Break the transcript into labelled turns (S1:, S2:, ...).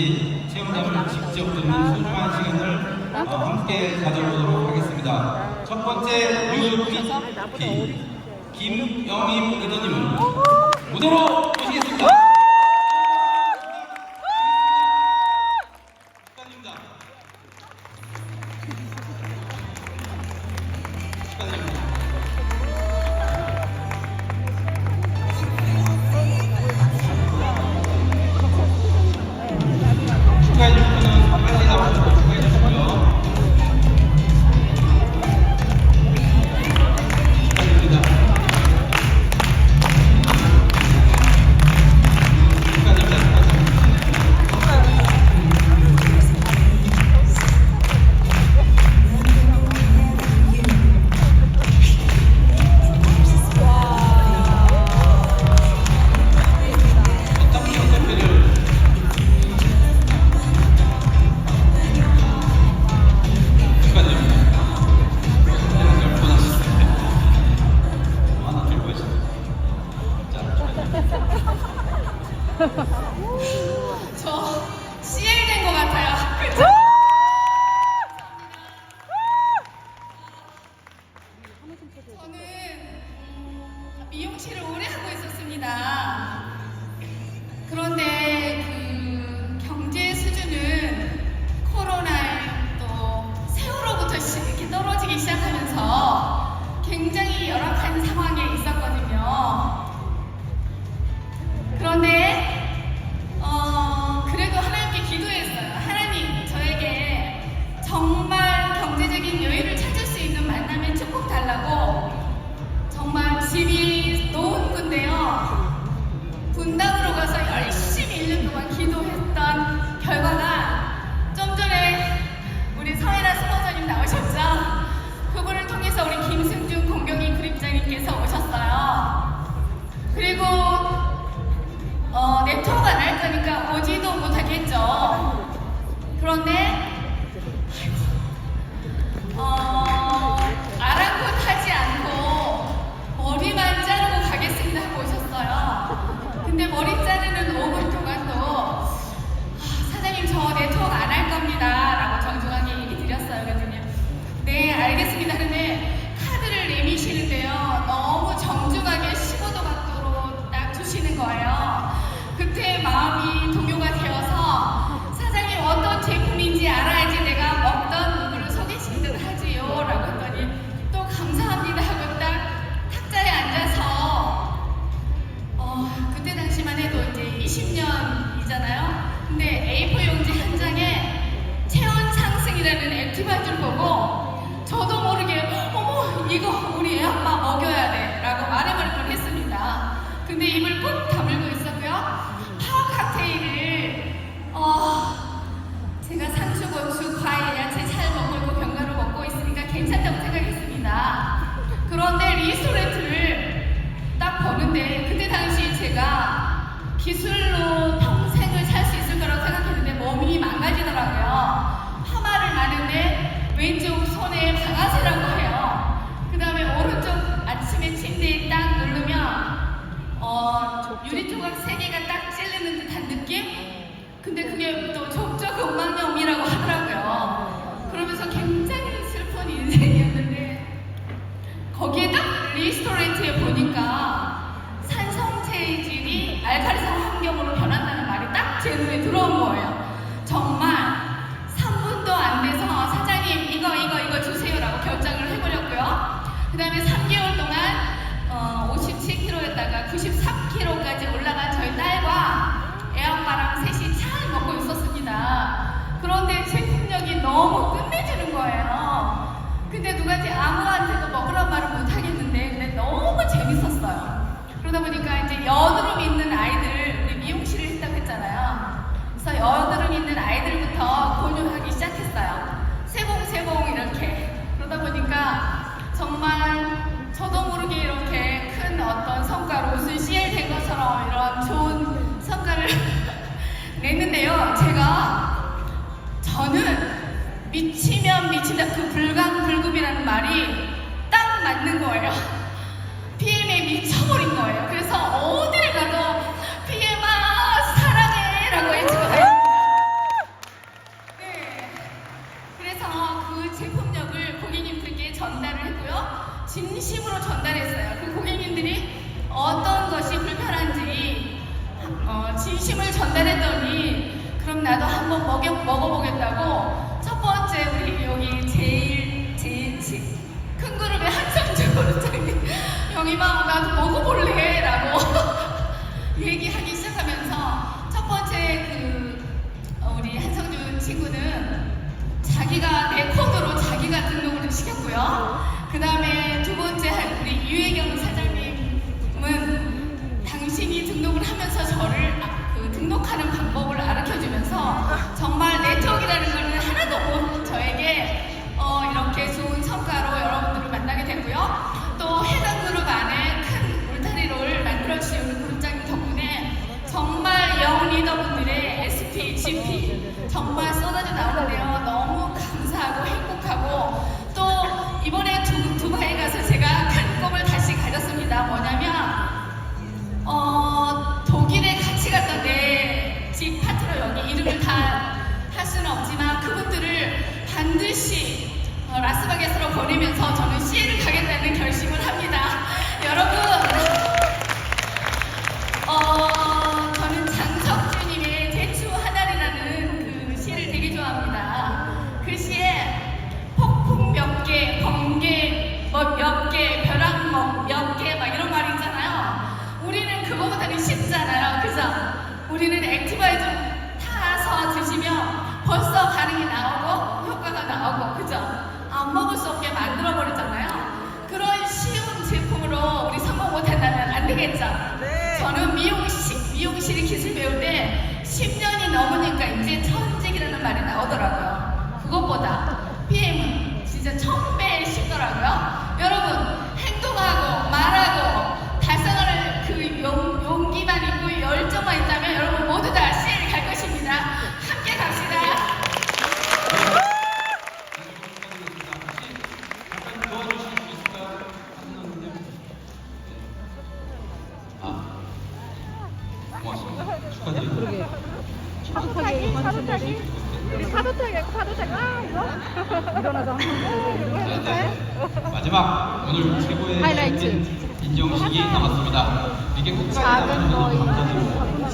S1: 있는지 체험담을 직접 듣는 소중한 시간을 어, 함께 가져보도록 하겠습니다. 첫 번째 UP 김영임 의원님 무대로 모시겠습니다.
S2: 그런데 어, 아랑곳하지 않고 머리만 자르고 가겠습니다 보셨어요. 근데 머리 자르는 이거 우리 애 아빠 먹여야 돼 라고 말해버릴 뻔했습니다. 근데 입을 꾹 다물고 있었고요. 파워 칵테일을 어, 제가 상추, 고추, 과일, 야채 잘 먹고 견과류 먹고 있으니까 괜찮다고 생각했습니다. 그런데 리스토레트를 딱 보는데 그때 당시 제가 기술로 평생을 살 수 있을 거라고 생각했는데 몸이 망가지더라고요. 근데요, 제가 저는 미치면 미친다 그 불가불급이라는 말이 딱 맞는 거예요. PM에 미쳐버린 거예요. 그래서 어디를 가도 나도 한번 먹여, 먹어보겠다고 첫 번째 우리 여기 제일 제일 지- 큰 그룹의 한성주 부장님 영희마 나도 먹어볼래 라고 얘기하기 시작하면서 첫 번째 그 어, 우리 한성준 친구는 SP, GP 정말 쏟아져 나오는데요. 너무 감사하고 행복하고 또 이번에 두, 두바이 가서 제가 큰 꿈을 다시 가졌습니다. 뭐냐면 어, 독일에 같이 갔던 내집 파트너 여기 이름을 다 할 수는 없지만 그분들을 반드시 어, 라스베가스로 보내면서 저는 시애를 가겠다는 결심을 합니다. 여러분, 어, 되겠죠?
S3: 네.
S2: 저는 미용실, 미용실 기술 때 10년이 넘으니까 이제 천직이라는 말이 나오더라고요. 그것보다
S3: 파도 타기, 파도 타기. 우리 파도 타기, 파도 타기. 아, 이거? 한번
S1: 네, 네. 마지막 오늘 최고의
S3: 하이라이트.
S1: 인정식이 남았습니다. 이게 끝까지
S3: 작은
S1: 남아주셔서
S3: 거인.
S1: 감사드리고